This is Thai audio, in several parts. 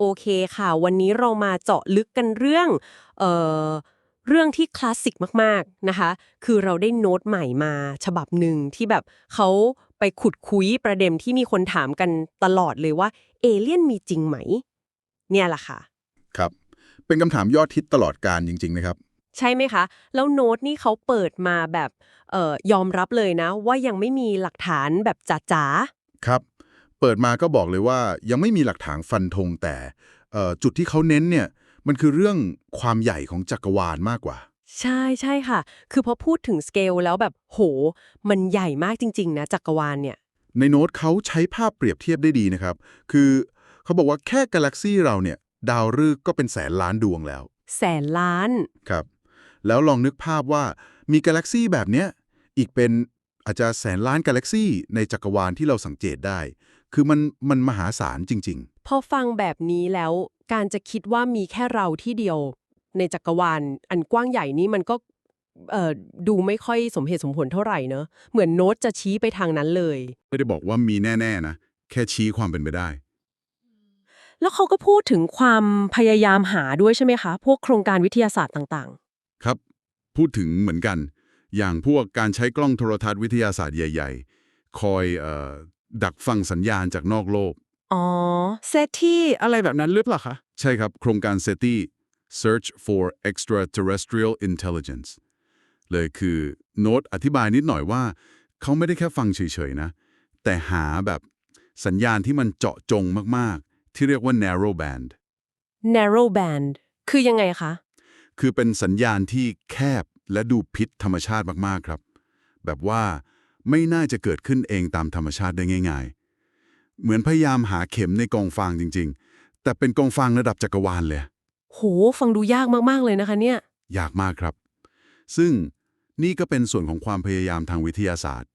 โอเคค่ะ วันนี้เรามาเจาะลึกกันเรื่องเอ่อเรื่องที่คลาสสิกมากๆนะคะ คือเราได้โน้ตใหม่มาฉบับหนึ่งที่แบบเขาไปขุดคุยประเด็นที่มีคนถามกันตลอดเลยว่าเอเลี่ยนมีจริงไหม เนี่ยแหละค่ะ ครับ เป็นคำถามยอดฮิตตลอดการจริง ๆ นะครับ ใช่ไหมคะ แล้วโน้ตนี่เขาเปิดมาแบบเอ่อยอมรับเลยนะ ว่ายังไม่มีหลักฐานแบบจ๋าครับ เปิดมาก็บอกเลยว่ายังไม่มีหลักฐานฟันธงแต่เอ่อจุดที่เขาเน้นเนี่ยมันคือเรื่องความใหญ่ของจักรวาลมากกว่าๆใช่ใช่ค่ะ คือพอพูดถึงสเกลแล้วแบบโห มันใหญ่มากจริง ๆ นะ จักรวาลเนี่ย ในโน้ตเขาใช้ภาพเปรียบเทียบได้ดีนะครับ คือเขาบอกว่าแค่กาแล็กซี่เราเนี่ย ดาวฤกษ์ก็เป็นแสนล้านดวงแล้ว แสนล้าน ครับ แล้วลองนึกภาพว่ามีกาแล็กซี่แบบเนี้ยอีกเป็น อาจจะแสนล้านกาแล็กซี่ในจักรวาลที่เราสังเกตได้ คือมันมันมหาศาลจริงพอฟังแบบนี้แล้วการจะคิดว่ามีแค่เราที่เดียว ในจักรวาลอันกว้างใหญ่นี้มันก็เอ่อดูไม่ค่อยสมเหตุสมผลเท่าไหร่เนอะเหมือนโน้ตจะชี้ไปทางนั้นเลยๆไม่ได้บอกว่ามีแน่ ๆ นะ แค่ชี้ความเป็นไปได้ แล้วเขาก็พูดถึงความพยายามหาด้วยใช่ไหมคะ พวกโครงการวิทยาศาสตร์ต่างครับ พูดถึงเหมือนกัน อย่างพวกการใช้กล้องโทรทัศน์วิทยาศาสตร์ใหญ่ ๆ คอยเอ่อดักฟังสัญญาณจากนอกโลกๆอ๋อ เซตที่อะไรแบบนั้นหรือเปล่าคะ ใช่ครับ โครงการ SETI Search for Extraterrestrial Intelligence เลยคือโน้ตอธิบายนิดหน่อยว่า เขาไม่ได้แค่ฟังเฉยๆนะ แต่หาแบบสัญญาณที่มันเจาะจงมากๆ ที่เรียกว่า narrow band narrow band คือยังไงคะ คือเป็นสัญญาณที่แคบ และดูพิษธรรมชาติมากๆครับ แบบว่าไม่น่าจะเกิดขึ้นเองตามธรรมชาติได้ง่าย ๆ เหมือนพยายามหาเข็มในกองฟางจริง ๆ แต่เป็นกองฟางระดับจักรวาลเลย โห ฟังดูยากมากๆเลยนะคะเนี่ย ยากมากครับ ซึ่งนี่ก็เป็นส่วนของความพยายามทางวิทยาศาสตร์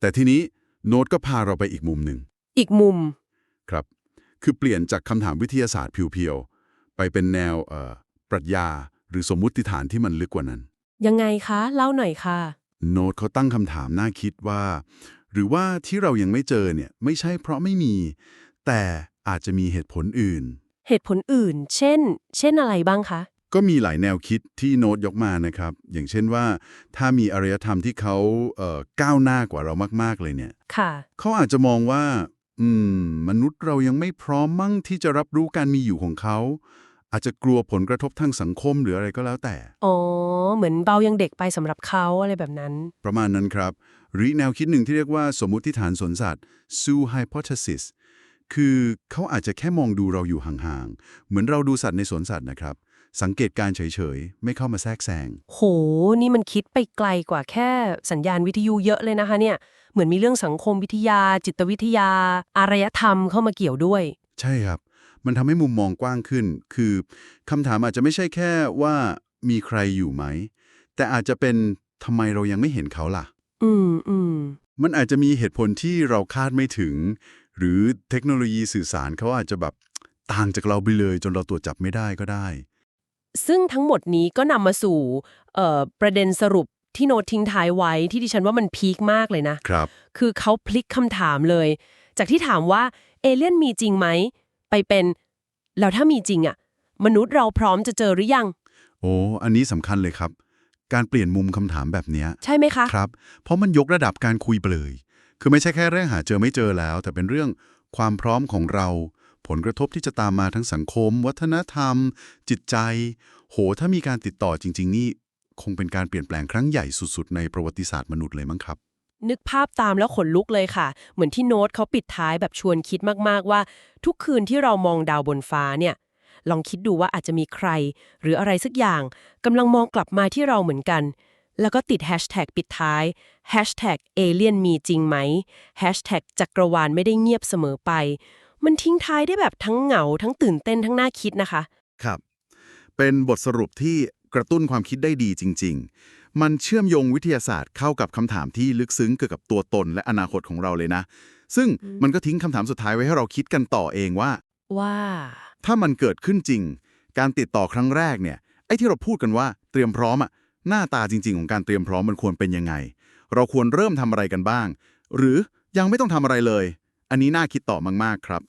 แต่ทีนี้โน้ตก็พาเราไปอีกมุมหนึ่ง อีกมุม ครับ คือเปลี่ยนจากคำถามวิทยาศาสตร์เพียวๆ ไปเป็นแนวเอ่อปรัชญาหรือสมมุติฐานที่มันลึกกว่านั้น ยังไงคะ เล่าหน่อยค่ะ โน้ตเขาตั้งคำถามน่าคิดว่า หรือว่าที่เรายังไม่เจอเนี่ยไม่ใช่เพราะไม่มี แต่อาจจะมีเหตุผลอื่น เหตุผลอื่น เช่น เช่นอะไรบ้างคะ ก็มีหลายแนวคิดที่โน้ตยกมานะครับ อย่างเช่นว่า ถ้ามีอารยธรรมที่เขาเอ่อก้าวหน้ากว่าเรามากๆเลยเนี่ยค่ะ เขาอาจจะมองว่า อืม มนุษย์เรายังไม่พร้อมมั่งที่จะรับรู้การมีอยู่ของเขา อาจจะกลัวผลกระทบทางสังคมหรืออะไรก็แล้วแต่ อ๋อ เหมือนเบายังเด็กไปสำหรับเขาอะไรแบบนั้น ประมาณนั้นครับ หรือแนวคิดหนึ่งที่เรียกว่าสมมุติฐานสวนสัตว์ zoo hypothesis คือเขาอาจจะแค่มองดูเราอยู่ห่างๆ เหมือนเราดูสัตว์ในสวนสัตว์นะครับ สังเกตการเฉยๆ ไม่เข้ามาแทรกแซง โห นี่มันคิดไปไกลกว่าแค่สัญญาณวิทยุเยอะเลยนะคะเนี่ย เหมือนมีเรื่องสังคมวิทยา จิตวิทยา อารยธรรมเข้ามาเกี่ยวด้วย ใช่ครับ มันทำให้มุมมองกว้างขึ้น คือคำถามอาจจะไม่ใช่แค่ว่ามีใครอยู่ไหม แต่อาจจะเป็นทำไมเรายังไม่เห็นเขาล่ะ อืมอืมมันอาจจะมีเหตุผลที่เราคาดไม่ถึง หรือเทคโนโลยีสื่อสารเขาอาจจะแบบต่างจากเราไปเลย จนเราตรวจจับไม่ได้ก็ได้ ซึ่งทั้งหมดนี้ก็นำมาสู่เอ่อประเด็นสรุปที่โน้ตทิ้งท้ายไว้ที่ดิฉันว่ามันพีคมากเลยนะครับ คือเขาพลิกคำถามเลย จากที่ถามว่าเอเลี่ยนมีจริงไหม ไปเป็น แล้วถ้ามีจริงอะมนุษย์เราพร้อมจะเจอหรือยัง โอ้ อันนี้สำคัญเลยครับ การเปลี่ยนมุมคำถามแบบเนี้ยใช่ไหมคะ ครับ เพราะมันยกระดับการคุยไปเลย คือไม่ใช่แค่เรื่องหาเจอไม่เจอแล้ว แต่เป็นเรื่องความพร้อมของเรา ผลกระทบที่จะตามมาทั้งสังคม วัฒนธรรม จิตใจ โห ถ้ามีการติดต่อจริง ๆ นี่ คงเป็นการเปลี่ยนแปลงครั้งใหญ่สุดๆ ในประวัติศาสตร์มนุษย์เลยมั้งครับ นึกภาพตามแล้วขนลุกเลยค่ะ เหมือนที่โน้ตเขาปิดท้ายแบบชวนคิดมากๆว่า ทุกคืนที่เรามองดาวบนฟ้าเนี่ย ลองคิดดูว่าอาจจะมีใคร หรืออะไรสักอย่างกำลังมองกลับมาที่เราเหมือนกัน แล้วก็ติดแฮชแท็กปิดท้ายแฮชแท็กเอเลียนมีจริงไหมแฮชแท็กจักรวาลไม่ได้เงียบเสมอไป มันทิ้งท้ายได้แบบทั้งเหงา ทั้งตื่นเต้นทั้งน่าคิดนะคะ ครับ เป็นบทสรุปที่กระตุ้นความคิดได้ดีจริง ๆ มันเชื่อมโยงวิทยาศาสตร์เข้ากับคำถามที่ลึกซึ้งเกี่ยวกับตัวตนและอนาคตของเราเลยนะ ซึ่งมันก็ทิ้งคำถามสุดท้ายไว้ให้เราคิดกันต่อเองว่า ว่า ถ้ามันเกิดขึ้นจริง การติดต่อครั้งแรกเนี่ย ไอ้ที่เราพูดกันว่าเตรียมพร้อมอะหน้าตาจริง ๆ ของการเตรียมพร้อมมันควรเป็นยังไง เราควรเริ่มทำอะไรกันบ้าง หรือยังไม่ต้องทำอะไรเลย อันนี้น่าคิดต่อมากๆครับ